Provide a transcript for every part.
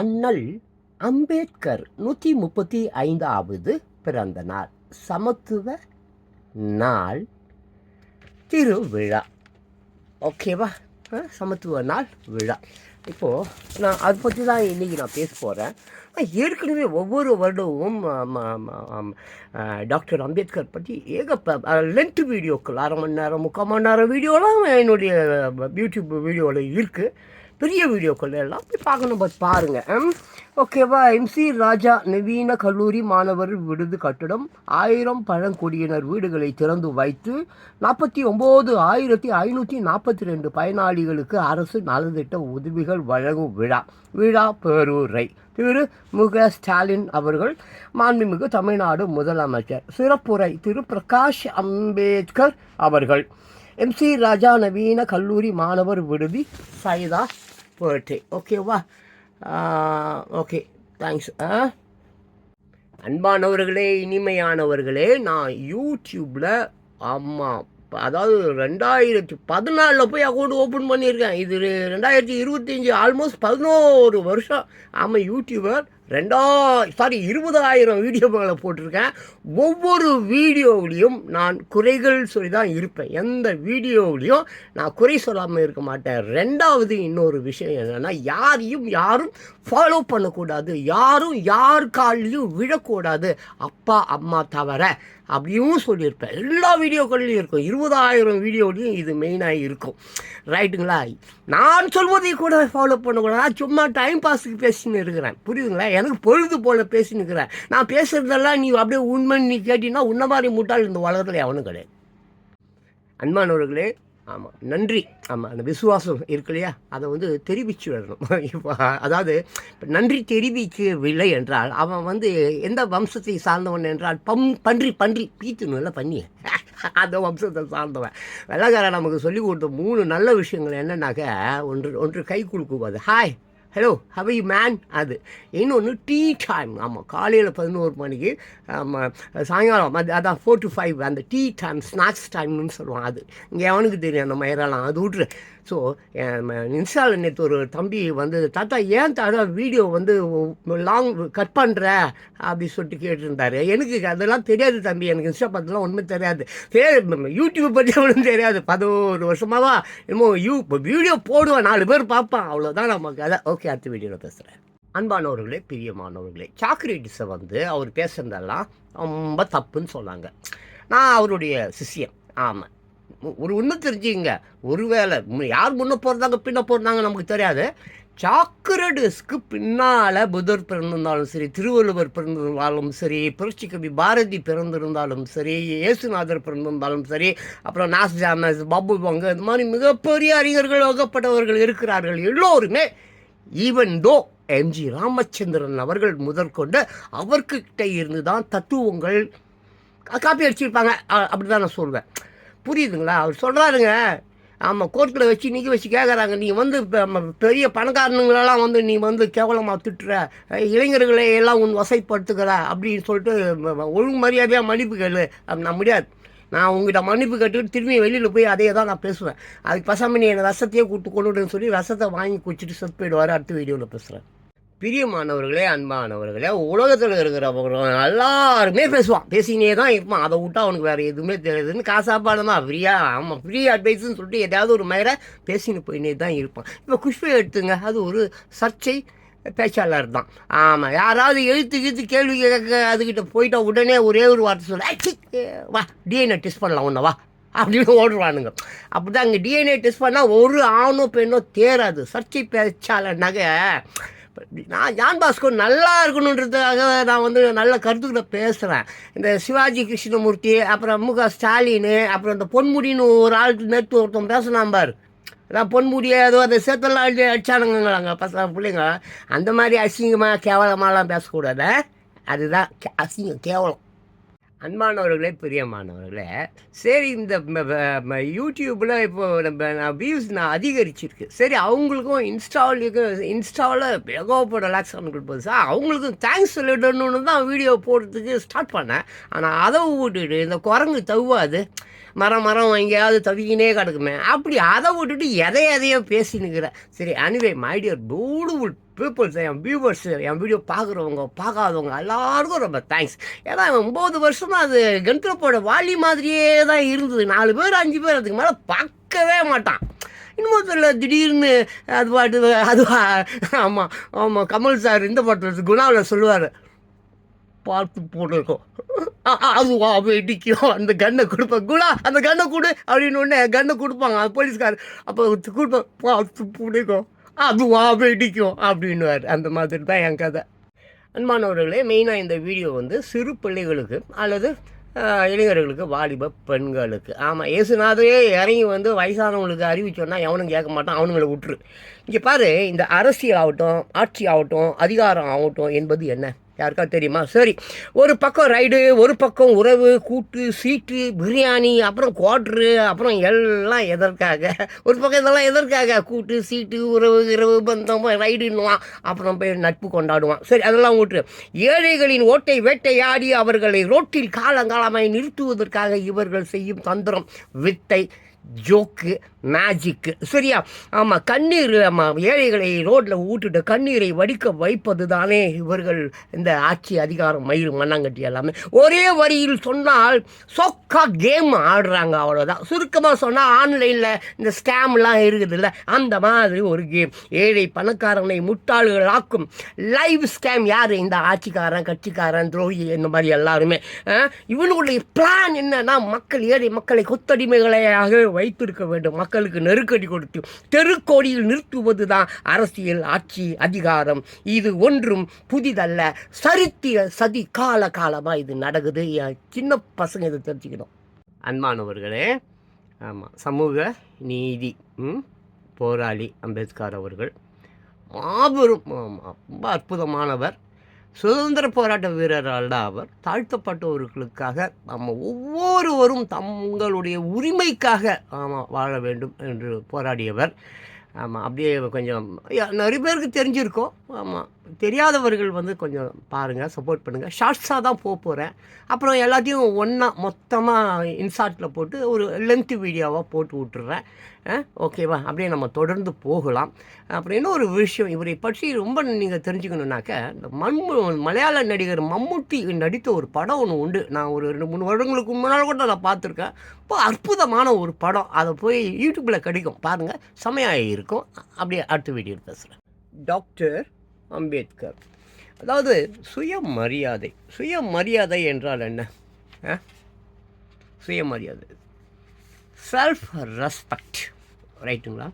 அண்ணல் அம்பேத்கர் நூற்றி முப்பத்தி ஐந்தாவது பிறந்த நாள் சமத்துவ நாள். திருவிழா. ஓகேவா சமத்துவ நாள் விழா. இப்போது நான் அதை பற்றி தான் இன்றைக்கி நான் பேச போகிறேன் ஏற்கனவே ஒவ்வொரு வருடமும் டாக்டர் அம்பேத்கர் பற்றி ஏகப்ப லென்த் வீடியோக்கள் அரை மணி நேரம் முக்கால் மணி நேரம் வீடியோலாம் என்னுடைய யூடியூப் வீடியோவில் இருக்குது பெரிய வீடியோக்கள் எல்லாம் போய் பார்க்கணும் பட் பாருங்கள் ஓகேவா எம்சி ராஜா நவீன கல்லூரி மாணவர் விடுதி கட்டடம் ஆயிரம் பழங்குடியினர் வீடுகளை திறந்து வைத்து நாற்பத்தி ஒம்பது ஆயிரத்தி ஐநூற்றி நாற்பத்தி ரெண்டு பயனாளிகளுக்கு அரசு நலத்திட்ட உதவிகள் வழங்கும் விழா. விழா பேரூரை. திரு. முக ஸ்டாலின் அவர்கள் மாண்புமிகு தமிழ்நாடு முதலமைச்சர் சிறப்புரை திரு. பிரகாஷ் அம்பேத்கர் அவர்கள். எம்சி ராஜா நவீன கல்லூரி மாணவர் விடுதி சைதா பர்த்டே ஓகேவா ஓகே தேங்க்ஸ் ஆ? அன்பானவர்களே இனிமையானவர்களே நான் யூடியூப்பில் ஆமாம் அதாவது ரெண்டாயிரத்தி பதினாலில் போய் அக்கௌண்ட் ஓப்பன் பண்ணியிருக்கேன். இது ரெண்டாயிரத்தி இருபத்தஞ்சி ஆல்மோஸ்ட் பதினோரு வருஷம். ஆமாம் யூடியூபர் ரெண்டா சாரி இருபதாயிரம் வீடியோக்களை போட்டிருக்கேன். ஒவ்வொரு வீடியோவிலையும் நான் குறைகள் சொல்லி தான் இருப்பேன். எந்த வீடியோவிலையும் நான் குறை சொல்லாமல் இருக்க மாட்டேன். ரெண்டாவது இன்னொரு விஷயம் என்னென்னா யாரையும் யாரும் ஃபாலோ பண்ணக்கூடாது. யாரும் யார் கால்லையும் விழக்கூடாது. அப்பா அம்மா தவிர. அப்படியும் சொல்லியிருப்பேன். எல்லா வீடியோக்கள்லையும் இருக்கும். இருபதாயிரம் வீடியோலையும் இது மெயினாக இருக்கும். ரைட்டுங்களா நான் சொல்வதை கூட ஃபாலோ பண்ணக்கூடாது. சும்மா டைம் பாஸுக்கு பேசின்னு இருக்கிறேன். புரியுதுங்களா? எனக்கு பொழுது போல பேசின்னு இருக்கிறேன். நான் பேசுகிறதெல்லாம் நீ அப்படியே உண்மை நீ கேட்டீங்கன்னா உன்ன மாதிரி முட்டாள் இந்த உலகத்தில் எவனும் கிடையாது. அன்பானவர்களே ஆமாம் நன்றி. ஆமாம் அந்த விசுவாசம் இருக்கு இல்லையா? அதை வந்து தெரிவிச்சு விடணும். இப்போ அதாவது இப்போ நன்றி தெரிவிக்கவில்லை என்றால் அவன் வந்து எந்த வம்சத்தை சார்ந்தவன் என்றால் பம் பன்றி பன்றி பீத்துணும்ல பண்ணி அந்த வம்சத்தை சார்ந்தவன். வெள்ளக்காரன் நமக்கு சொல்லி கொடுத்த மூணு நல்ல விஷயங்கள் என்னன்னாக்க ஒன்று ஒன்று கை குலுக்குவது. Hi hello how you man அது. இன்னொன்று டீ டைம் ஆமாம் காலையில் பதினோரு மணிக்கு சாயங்காலம் அது அதான் ஃபோர் டு ஃபைவ் அந்த டீ டைம் ஸ்நாக்ஸ் டைம்னு சொல்லுவான் அது. இங்கே எவனுக்கு தெரியும் அந்த மயிரெல்லாம் அது விட்ரு ஸோ இன்ஸ்டாவில் நேற்று ஒரு தம்பி வந்து தாத்தா ஏன் தாத்தா வீடியோ வந்து லாங் கட் பண்ணுற அப்படி சொல்லிட்டு கேட்டிருந்தாரு. எனக்கு அதெல்லாம் தெரியாது தம்பி எனக்கு இன்ஸ்டா பற்றிலாம் ஒன்றுமே தெரியாது. யூடியூப் பற்றி ஒன்றும் தெரியாது. பதினோரு வருஷமாவா என்னமோ யூ இப்போ வீடியோ போடுவேன் நாலு பேர் பார்ப்பான். அவ்வளோதான் நமக்கு. அதான் ஓகே அடுத்த வீடியோவில் பேசுகிறேன் அன்பானவர்களே பிரியமானவர்களே சாக்ரேட்டிஸை வந்து அவர் பேசுனதெல்லாம் ரொம்ப தப்புன்னு சொன்னாங்க. நான் அவருடைய சிஷ்யன். ஆமாம் ஒரு உண்மை தெரிஞ்சுங்க ஒருவேளை யார் முன்னே போகிறதாங்க பின்ன போகிறாங்க நமக்கு தெரியாது. சாக்ரடிஸ்க்கு பின்னால் புதர் பிறந்திருந்தாலும் சரி திருவள்ளுவர் பிறந்திருந்தாலும் சரி புரட்சி கவி பாரதி பிறந்திருந்தாலும் சரி இயேசுநாதர் பிறந்திருந்தாலும் சரி அப்புறம் நாஸ் ஜாமஸ் பாபு பங்க இந்த மாதிரி மிகப்பெரிய அறிஞர்கள் வகப்பட்டவர்கள் இருக்கிறார்கள் எல்லோருமே ஈவன் தோ எம்ஜி ராமச்சந்திரன் அவர்கள் முதற்கொண்டு அவர்கிட்ட இருந்து தான் தத்துவங்கள் காப்பி அடிச்சிருப்பாங்க அப்படி தான் நான் சொல்வேன். புரியுதுங்களா? அவர் சொல்கிறாருங்க ஆமாம் கோர்ட்டில் வச்சு நிற்க வச்சு கேட்குறாங்க நீ வந்து பெரிய பணக்காரனுங்களெல்லாம் வந்து நீ வந்து கேவலமாக திட்டுற. இளைஞர்களை எல்லாம் உன் வசைப்படுத்துகிற அப்படின்னு சொல்லிட்டு ஒழுங்கு மரியாதையாக மன்னிப்பு கேளு. நான் முடியாது. நான் உங்ககிட்ட மன்னிப்பு கேட்டுட்டு திரும்பி வெளியில் போய் அதே தான் நான் பேசுவேன். அதுக்கு பசாமணி என்னை ரசத்தையே கூப்பிட்டு கொண்டுடுன்னு சொல்லி ரசத்தை வாங்கி குடிச்சிட்டு செத்து போயிடுவார் அடுத்த வீடியோவில் பேசுகிறேன் பிரியமானவர்களே அன்பானவர்களே உலகத்தில் இருக்கிறவங்க எல்லாருமே பேசுவான். பேசினே தான் இருப்பான். அதை விட்டா அவனுக்கு வேறு எதுவுமே தெரியாதுன்னு காசாப்பாடு தான். ஃப்ரீயா ஆமாம் ஃப்ரீ அட்வைஸ்ன்னு சொல்லிட்டு ஏதாவது ஒரு மயிரை பேசின்னு போயினே தான் இருப்பான். இப்போ குஷ்பை எடுத்துங்க. அது ஒரு சர்ச்சை பேச்சாளர் தான். ஆமாம் யாராவது எழுத்து கீழ்த்து கேள்வி கேட்க அதுக்கிட்ட போயிட்டா உடனே ஒரே ஒரு வார்த்தை சொல்ல வா டிஎன்ஏ டெஸ்ட் பண்ணலாம் ஒன்று வா அப்படின்னு ஓடுறானுங்க அப்படி தான் அங்கே டிஎன்ஏ டெஸ்ட் பண்ணால் ஒரு ஆணோ பெண்ணோ தேராது. சர்ச்சை பேச்சாளர்னாக நான் ஜான் பாஸ்கோ நல்லா இருக்கணுன்றதுக்காக நான் வந்து நல்ல கருத்துக்களை பேசுகிறேன் இந்த சிவாஜி கிருஷ்ணமூர்த்தி அப்புறம் மு க ஸ்டாலின் அப்புறம் இந்த பொன்முடின்னு ஒரு ஆள் நேற்று ஒருத்தன் பேசினான் பார். அதான் பொன்முடியை ஏதோ அந்த சேத்தெல்லாம் அடி அடிச்சானுங்களாங்க. பசங்க பிள்ளைங்க. அந்த மாதிரி அசிங்கமாக கேவலமாலாம் பேசக்கூடாது. அதுதான் கே- அசிங்கம் கேவலம். அன்பானவர்களே பிரியமானவர்களே சரி இந்த யூடியூப்பில் இப்போ நம்ம வியூஸ் நான் அதிகரிச்சிருக்கு. சரி அவங்களுக்கும் இன்ஸ்டாலுக்கும் இன்ஸ்டாவில் ஏகோப்பட ரிலாக்ஸ் பண்ணி சார். அவங்களுக்கும் தேங்க்ஸ் சொல்லிடணும்னு தான் வீடியோ போடுறதுக்கு ஸ்டார்ட் பண்ணேன். ஆனால் அதை விட்டுட்டு இந்த குரங்கு தவ்வாது மரம் மரம் எங்கேயாவது தவிக்கினே கிடக்குமே. அப்படி அதை விட்டுட்டு எதை எதையோ பேசினுக்கிற. சரி anyway my dear beautiful peoples N viewers என் வீடியோ பார்க்குறவங்க பார்க்காதவங்க எல்லாருக்கும் ரொம்ப தேங்க்ஸ் ஏன்னா ஒம்பது வருஷமாக அது கண்ட்ரோப்போட வாலி மாதிரியே தான் இருந்தது. நாலு பேர் அஞ்சு பேர் அதுக்கு மேலே பார்க்கவே மாட்டான். இன்னொருத்தரில் திடீர்னு அது பாட்டு அதுவா ஆமாம் ஆமாம் கமல் சார் இந்த பாட்டு குணாவில் சொல்லுவார். பார்த்து போட்டிருக்கோம் அதுவா இடிக்கும் அந்த கன்னை கொடுப்பேன். குலா அந்த கன்னை கொடு அப்படின்னு உடனே கன்னை கொடுப்பாங்க அந்த போலீஸ்கார் அப்போ கொடுப்பேன் பார்த்து பிடிக்கும் அதுவா இடிக்கும் அப்படின்னுவார். அந்த மாதிரி தான் என் கதை. அன்பானவர்களே மெயினாக இந்த வீடியோ வந்து சிறு பிள்ளைகளுக்கு அல்லது இளைஞர்களுக்கு வாலிப பெண்களுக்கு. ஆமாம் இயேசுநாதரே இறங்கி வந்து வயசானவங்களுக்கு அறிவிச்சோன்னா எவனும் கேட்க மாட்டான் அவனுங்களை விட்டுரு இங்கே பாரு இந்த அரசியல் ஆகட்டும் ஆட்சி ஆகட்டும் அதிகாரம் ஆகட்டும் என்பது என்ன? யாருக்கா தெரியுமா? சரி ஒரு பக்கம் ரைடு ஒரு பக்கம் உறவு கூட்டு சீட்டு பிரியாணி அப்புறம் குவாட்ரு அப்புறம் எல்லாம் எதற்காக? ஒரு பக்கம் இதெல்லாம் எதற்காக? கூட்டு சீட்டு உறவு இரவு பந்தம் ரைடுன்னுவான் அப்புறம் போய் நட்பு கொண்டாடுவான். சரி அதெல்லாம் விட்டுரு ஏழைகளின் ஓட்டை வேட்டையாடி அவர்களை ரோட்டில் காலங்காலமாய் நிறுத்துவதற்காக இவர்கள் செய்யும் தந்திரம் வித்தை ஜோக்கு மேஜிக்கு சரியா? ஆமாம் கண்ணீர் ஆமாம் ஏழைகளை ரோட்டில் ஊட்டுட்டு கண்ணீரை வடிக்க வைப்பது தானே இவர்கள் இந்த ஆட்சி அதிகாரம் மயில் மண்ணாங்கட்டி எல்லாமே. ஒரே வரியில் சொன்னால் சொக்கா கேம் ஆடுறாங்க அவ்வளோதான் சுருக்கமாக சொன்னால் ஆன்லைனில் இந்த ஸ்கேம்லாம் இருக்குதுல்ல அந்த மாதிரி ஒரு கேம் ஏழை பணக்காரனை முட்டாள்கள் ஆக்கும். லைவ் ஸ்கேம் யார்? இந்த ஆட்சிக்காரன் கட்சிக்காரன் துரோகி இந்த மாதிரி எல்லாருமே. இவனுடைய பிளான் என்னன்னா மக்கள் ஏழை மக்களை கொத்தடிமைகளையாக வைத்திருக்க வேண்டும். மக்களுக்கு நெருக்கடி கொடுத்து தெருக்கோடியில் நிறுத்துவது தான் அரசியல் ஆட்சி அதிகாரம். இது ஒன்றும் புதிதல்ல. சரித்திர சதி கால காலமாக இது நடக்குது. என் சின்ன பசங்க இதை தெரிஞ்சுக்கணும். அன்பானவர்களே ஆமாம் சமூக நீதி போராளி அம்பேத்கர் அவர்கள். மாபெரும் ரொம்ப அற்புதமானவர். சுதந்திர போராட்ட வீரர் அவர் தாழ்த்தப்பட்டவர்களுக்காக நம்ம ஒவ்வொருவரும் தங்களுடைய உரிமைக்காக ஆமாம் வாழ வேண்டும் என்று போராடியவர். ஆமாம் அப்படியே கொஞ்சம் நிறைய பேருக்கு தெரிஞ்சிருக்கோம். ஆமாம் தெரியாதவர்கள் வந்து கொஞ்சம் பாருங்கள் சப்போர்ட் பண்ணுங்கள் ஷார்ட்ஸாக தான் போக போகிறேன் அப்புறம் எல்லாத்தையும் ஒன்றா மொத்தமாக இன்சார்ட்டில் போட்டு ஒரு லென்த் வீடியோவாக போட்டு விட்டுறேன். ஓகேவா அப்படியே நம்ம தொடர்ந்து போகலாம். அப்புறம் இன்னொரு விஷயம் இவரை பற்றி ரொம்ப நீங்கள் தெரிஞ்சுக்கணுன்னாக்க இந்த மண்மு மலையாள நடிகர் மம்முட்டி நடித்த ஒரு படம் ஒன்று உண்டு. நான் ஒரு ரெண்டு மூணு வருடங்களுக்கு முன்னால் கூட நான் பார்த்துருக்கேன். இப்போ அற்புதமான ஒரு படம். அதை போய் யூடியூப்பில் கிடைக்கும். பாருங்கள் செமையாக இருக்கும் அப்படியே அடுத்த வீடியோ பேசுகிறேன் டாக்டர் அம்பேத்கர். அதாவது சுயமரியாதை. சுயமரியாதை என்றால் என்ன? ஆ? சுயமரியாதை. செல்ஃப் ரெஸ்பெக்ட் ரைட்டுங்களா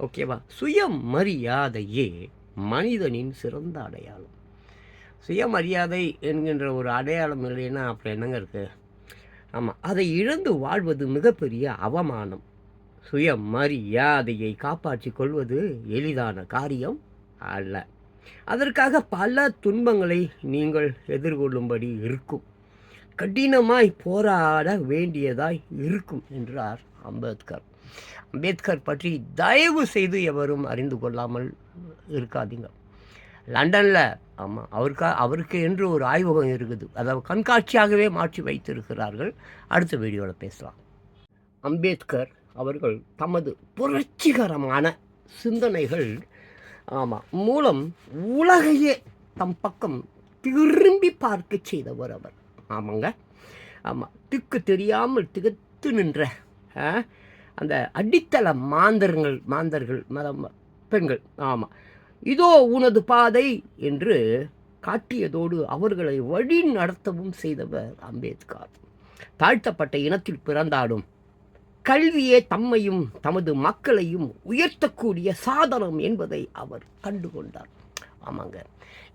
ஓகேவா சுயமரியாதையே மனிதனின் சிறந்த அடையாளம். சுயமரியாதை என்கின்ற ஒரு அடையாளம் இல்லைன்னா அப்புறம் என்னங்க இருக்குது ஆமாம் அதை இழந்து வாழ்வது மிகப்பெரிய அவமானம். சுயமரியாதையை காப்பாற்றி கொள்வது எளிதான காரியம் அல்ல. அதற்காக பல துன்பங்களை நீங்கள் எதிர்கொள்ளும்படி இருக்கும். கடினமாய் போராட வேண்டியதாய் இருக்கும் என்றார் அம்பேத்கர். அம்பேத்கர் பற்றி தயவு செய்து எவரும் அறிந்து கொள்ளாமல் இருக்காதீங்க. லண்டனில் ஆமாம் அவருக்கா அவருக்கு என்று ஒரு ஆய்வகம் இருக்குது. அதாவது கண்காட்சியாகவே மாற்றி வைத்திருக்கிறார்கள். அடுத்த வீடியோவில் பேசலாம். அம்பேத்கர் அவர்கள் தமது புரட்சிகரமான சிந்தனைகள் ஆமாம் மூலம் உலகையே தம் பக்கம் திரும்பி பார்க்க செய்தவர் அவர். ஆமாங்க. ஆமாம் திக்கு தெரியாமல் திகத்து நின்ற ஆ, அந்த அடித்தள மாந்தர்கள் மாந்தர்கள் மதம் பெண்கள். ஆமாம் இதோ உனது பாதை என்று காட்டியதோடு அவர்களை வழி நடத்தவும் செய்தவர் அம்பேத்கர். தாழ்த்தப்பட்ட இனத்தில் பிறந்தாலும் கல்வியே தம்மையும் தமது மக்களையும் உயர்த்தக்கூடிய சாதனம் என்பதை அவர் கண்டுகொண்டார். ஆமாங்க.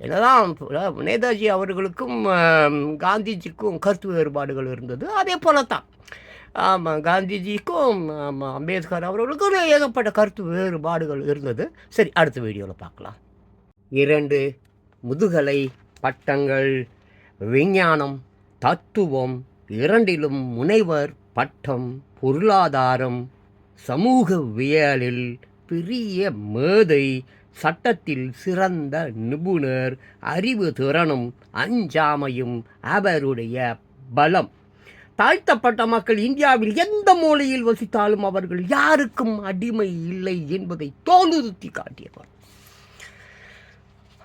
என்னதான் நேதாஜி அவர்களுக்கும் காந்திஜிக்கும் கருத்து வேறுபாடுகள் இருந்தது. அதே போல தான் ஆமாம் காந்திஜிக்கும் ஆமாம் அம்பேத்கர் அவர்களுக்கும் ஏகப்பட்ட கருத்து வேறுபாடுகள் இருந்தது. சரி அடுத்த வீடியோவில் பார்க்கலாம். இரண்டு முதுகலை பட்டங்கள் விஞ்ஞானம் தத்துவம் இரண்டிலும் முனைவர் பட்டம் பொருளாதாரம் சமூகவியலில் பெரிய மேதை சட்டத்தில் சிறந்த நிபுணர் அறிவு திறனும் அஞ்சாமையும் அவருடைய பலம். தாழ்த்தப்பட்ட மக்கள் இந்தியாவில் எந்த மூலையில் வசித்தாலும் அவர்கள் யாருக்கும் அடிமை இல்லை என்பதை தோலுறுத்தி காட்டியவர்.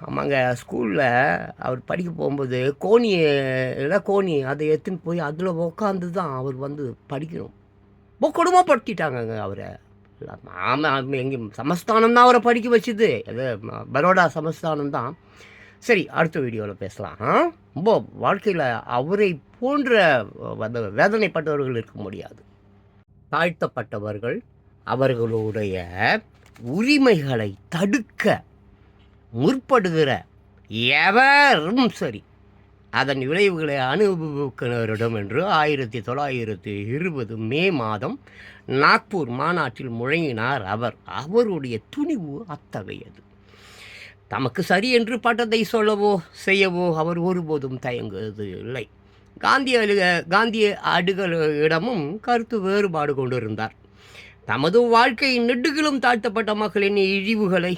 ஆமாங்க ஸ்கூலில் அவர் படிக்க போகும்போது கோணி இல்லை கோணி அதை எடுத்துன்னு போய் அதில் உட்காந்து தான் அவர் வந்து படிக்கணும். ரொம்ப கொடுமைப்படுத்திட்டாங்கங்க அவரை. ஆமாம் எங்கேயும் சமஸ்தானம் தான் அவரை படிக்க வச்சுது. அது ம- பரோடா சமஸ்தானம் தான். சரி அடுத்த வீடியோவில் பேசலாம். ரொம்ப வாழ்க்கையில் அவரை போன்ற வேதனைப்பட்டவர்கள் இருக்க முடியாது. தாழ்த்தப்பட்டவர்கள் அவர்களுடைய உரிமைகளை தடுக்க முற்படுகிற எவரும் சரி. அதன் விளைவுகளை அனுபவிக்கிறவரிடம் என்று ஆயிரத்தி தொள்ளாயிரத்தி இருபது மே மாதம் நாக்பூர் மாநாட்டில் முழங்கினார் அவர். அவருடைய துணிவு அத்தகையது. தமக்கு சரி என்று பட்டத்தை சொல்லவோ செய்யவோ அவர் ஒருபோதும் தயங்குவது இல்லை. காந்திய காந்திய அடுகளிடமும் கருத்து வேறுபாடு கொண்டிருந்தார். தமது வாழ்க்கையின் நெடுகிலும் தாழ்த்தப்பட்ட மக்களின் இழிவுகளை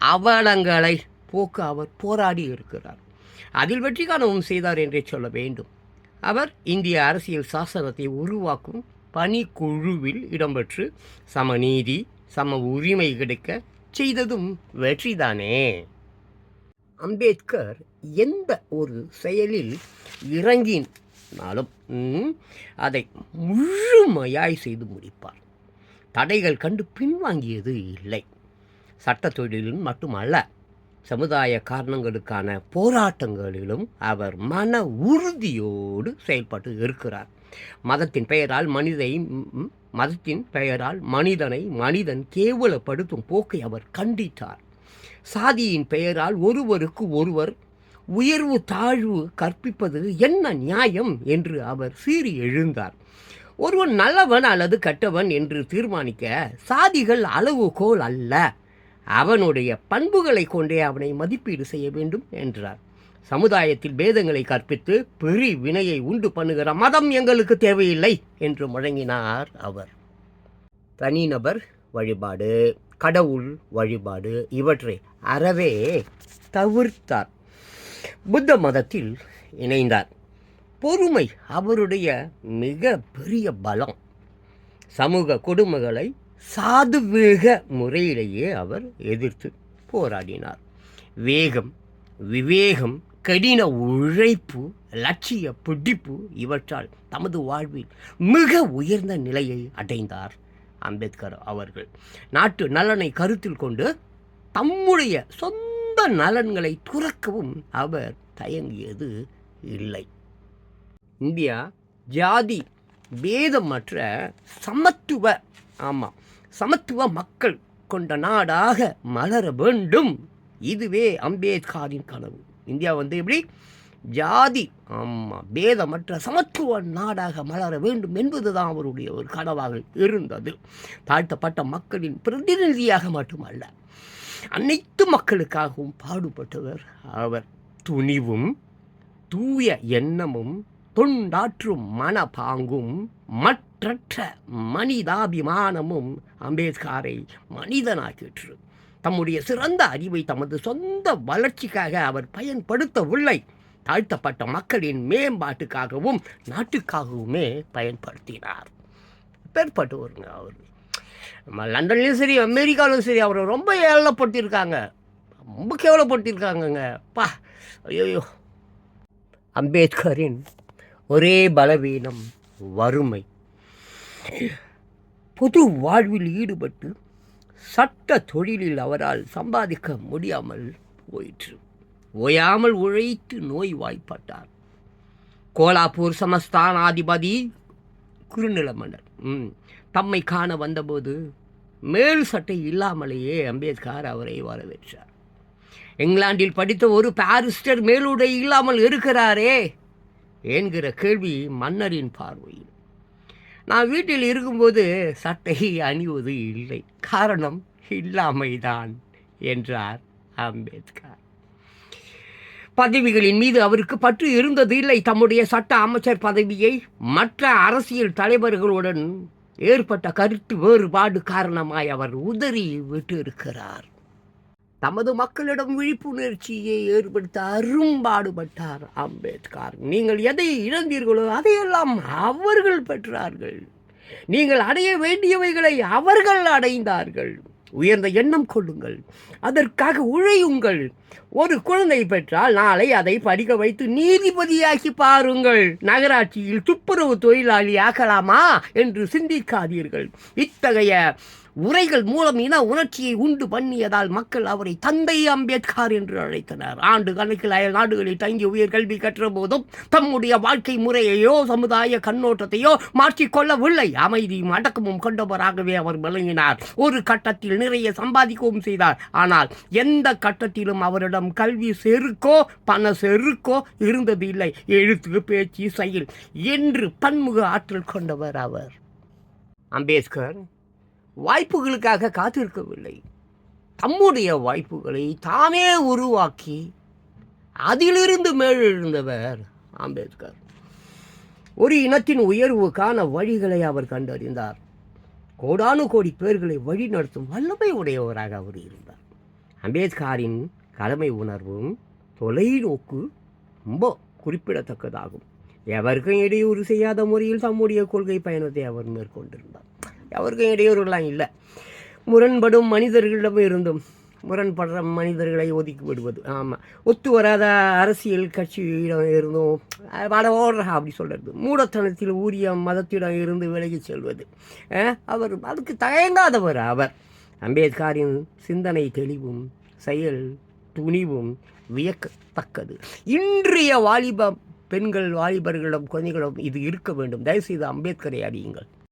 அவலங்களை போக்க அவர் போராடி இருக்கிறார். அதில் வெற்றி காணவும் செய்தார் என்றே சொல்ல வேண்டும். அவர் இந்திய அரசியல் சாசனத்தை உருவாக்கும் பணிக்குழுவில் இடம்பெற்று சமநீதி சம உரிமை கிடைக்க செய்ததும் வெற்றிதானே? அம்பேத்கர் எந்த ஒரு செயலில் இறங்கினாலும் அதை முழுமையாய் செய்து முடிப்பார். தடைகள் கண்டு பின்வாங்கியது இல்லை. சட்ட தொழிலும் மட்டுமல்ல சமுதாய காரணங்களுக்கான போராட்டங்களிலும் அவர் மன உறுதியோடு செயல்பட்டு இருக்கிறார். மதத்தின் பெயரால் மனிதை மதத்தின் பெயரால் மனிதனை மனிதன் கேவலப்படுத்தும் போக்கை அவர் கண்டித்தார். சாதியின் பெயரால் ஒருவருக்கு ஒருவர் உயர்வு தாழ்வு கற்பிப்பது என்ன நியாயம் என்று அவர் சீறி எழுந்தார். ஒருவன் நல்லவன் அல்லது கெட்டவன் என்று தீர்மானிக்க சாதிகள் அளவுகோல் அல்ல. அவனுடைய பண்புகளை கொண்டே அவனை மதிப்பீடு செய்ய வேண்டும் என்றார். சமுதாயத்தில் பேதங்களை கற்பித்து பெரி வினையை உண்டு பண்ணுகிற மதம் எங்களுக்கு தேவையில்லை என்று முழங்கினார் அவர். தனிநபர் வழிபாடு கடவுள் வழிபாடு இவற்றை அறவே தவிர்த்தார். புத்த மதத்தில் இணைந்தார். பொறுமை அவருடைய மிக பெரிய பலம். சமூக கொடுமைகளை சாதுவேக முறையிலேயே அவர் எதிர்த்து போராடினார். வேகம் விவேகம் கடின உழைப்பு லட்சிய பிடிப்பு இவற்றால் தமது வாழ்வில் மிக உயர்ந்த நிலையை அடைந்தார் அம்பேத்கர் அவர்கள். நாட்டு நலனை கருத்தில் கொண்டு தம்முடைய சொந்த நலன்களை துறக்கவும் அவர் தயங்கியது இல்லை. இந்தியா ஜாதி பேதமற்ற சமத்துவ ஆமாம் சமத்துவ மக்கள் கொண்ட நாடாக மலர வேண்டும். இதுவே அம்பேத்கரின் கனவு. இந்தியா வந்து எப்படி? ஜாதி ஆமாம் பேதமற்ற சமத்துவ நாடாக மலர வேண்டும் என்பதுதான் அவருடைய ஒரு கனவாக இருந்தது. தாழ்த்தப்பட்ட மக்களின் பிரதிநிதியாக மட்டுமல்ல அனைத்து மக்களுக்காகவும் பாடுபட்டவர் அவர். துணிவும் தூய எண்ணமும் தொண்டாற்றும் மனப்பாங்கும் மற்றற்ற மனிதாபிமானமும் அம்பேத்கரை மனிதனாக்கிற்று. தம்முடைய சிறந்த அறிவை தமது சொந்த வளர்ச்சிக்காக அவர் பயன்படுத்தவில்லை. தாழ்த்தப்பட்ட மக்களின் மேம்பாட்டுக்காகவும் நாட்டுக்காகவுமே பயன்படுத்தினார். பேர்பட்டு வருங்க அவர். நம்ம லண்டன்லேயும் சரி அமெரிக்காவிலும் சரி அவரை ரொம்ப ஏளனப்படுத்தியிருக்காங்க ரொம்ப கேவலப்படுத்தியிருக்காங்கங்க பா ஐயோ அம்பேத்கரின் ஒரே பலவீனம் வறுமை. பொது வாழ்வில் ஈடுபட்டு சட்ட தொழிலில் அவரால் சம்பாதிக்க முடியாமல் போயிற்று. ஓயாமல் உழைத்து நோய் வாய்ப்பட்டார் கோலாப்பூர் சமஸ்தானாதிபதி குறுநில மன்னர் ம், தம்மை காண வந்தபோது மேல் சட்டை இல்லாமலேயே அம்பேத்கர் அவரை வரவேற்றார். இங்கிலாந்தில் படித்த ஒரு பாரிஸ்டர் மேலுடை இல்லாமல் இருக்கிறாரே என்கிற கேள்வி மன்னரின் பார்வையில். நான் வீட்டில் இருக்கும்போது சட்டை அணிவது இல்லை. காரணம் இல்லாமைதான் என்றார் அம்பேத்கர். பதவிகளின் மீது அவருக்கு பற்று இருந்தது இல்லை. தம்முடைய சட்ட அமைச்சர் பதவியை மற்ற அரசியல் தலைவர்களுடன் ஏற்பட்ட கருத்து வேறுபாடு காரணமாய் அவர் உதறி விட்டிருக்கிறார். தமது மக்களிடம் விழிப்புணர்ச்சியை ஏற்படுத்த அரும்பாடுபட்டார் அம்பேத்கர். நீங்கள் எதை இழந்தீர்களோ அதையெல்லாம் அவர்கள் பெற்றார்கள். நீங்கள் அடைய வேண்டியவைகளை அவர்கள் அடைந்தார்கள். உயர்ந்த எண்ணம் கொள்ளுங்கள். அதற்காக உழையுங்கள். ஒரு குழந்தை பெற்றால் நாளை அதை படிக்க வைத்து நீதிபதியாக்கி பாருங்கள். நகராட்சியில் துப்புரவு தொழிலாளி ஆக்கலாமா என்று சிந்திக்காதீர்கள். இத்தகைய உரைகள் மூலம் இன உணர்ச்சியை உண்டு பண்ணியதால் மக்கள் அவரை தந்தை அம்பேத்கர் என்று அழைத்தனர். ஆண்டு கணக்கில் அயல் நாடுகளில் தங்கி உயர் கல்வி கற்ற போதும் தம்முடைய வாழ்க்கை முறையையோ சமுதாய கண்ணோட்டத்தையோ மாற்றிக்கொள்ளவில்லை அமைதியும் அடக்கமும் கொண்டவராகவே அவர் விளங்கினார். ஒரு கட்டத்தில் நிறைய சம்பாதிக்கவும் செய்தார். ஆனால் எந்த கட்டத்திலும் அவரிடம் கல்வி செருக்கோ பண செருக்கோ இருந்தது இல்லை எழுத்து பேச்சு செயல் என்று பன்முக ஆற்றல் கொண்டவர் அவர். அம்பேத்கர் வாய்ப்புகளுக்காக காத்திருக்கவில்லை. தம்முடைய வாய்ப்புகளை தாமே உருவாக்கி அதிலிருந்து மேலெழுந்தவர் அம்பேத்கர். ஒரு இனத்தின் உயர்வுக்கான வழிகளை அவர் கண்டறிந்தார். கோடானு கோடி பேர்களை வழிநடத்தும் வல்லமை உடையவராக அவர் இருந்தார். அம்பேத்கரின் கடமை உணர்வும் தொலைநோக்கு ரொம்ப குறிப்பிடத்தக்கதாகும். எவருக்கும் இடையூறு செய்யாத முறையில் தம்முடைய கொள்கை பயணத்தை அவர் மேற்கொண்டிருந்தார். எவருக்கும் இடையூறுகள்லாம் இல்லை. முரண்படும் மனிதர்களிடம் இருந்தும் முரண்படுற மனிதர்களை ஒதுக்கி விடுவது. ஆமாம் ஒத்து வராத அரசியல் கட்சியிடம் இருந்தும் வட ஓடுறா அப்படி சொல்கிறது மூடத்தனத்தில் ஊரிய மதத்திடம் இருந்து விலகிச் செல்வது. அவர் அதுக்கு தயங்காதவர் அவர். அம்பேத்கரின் சிந்தனை தெளிவும் செயல் துணிவும் வியக்கத்தக்கது. இன்றைய வாலிப பெண்கள் வாலிபர்களிடம் குழந்தைகளிடம் இது இருக்க வேண்டும். தயவுசெய்து அம்பேத்கரை அறியுங்கள்.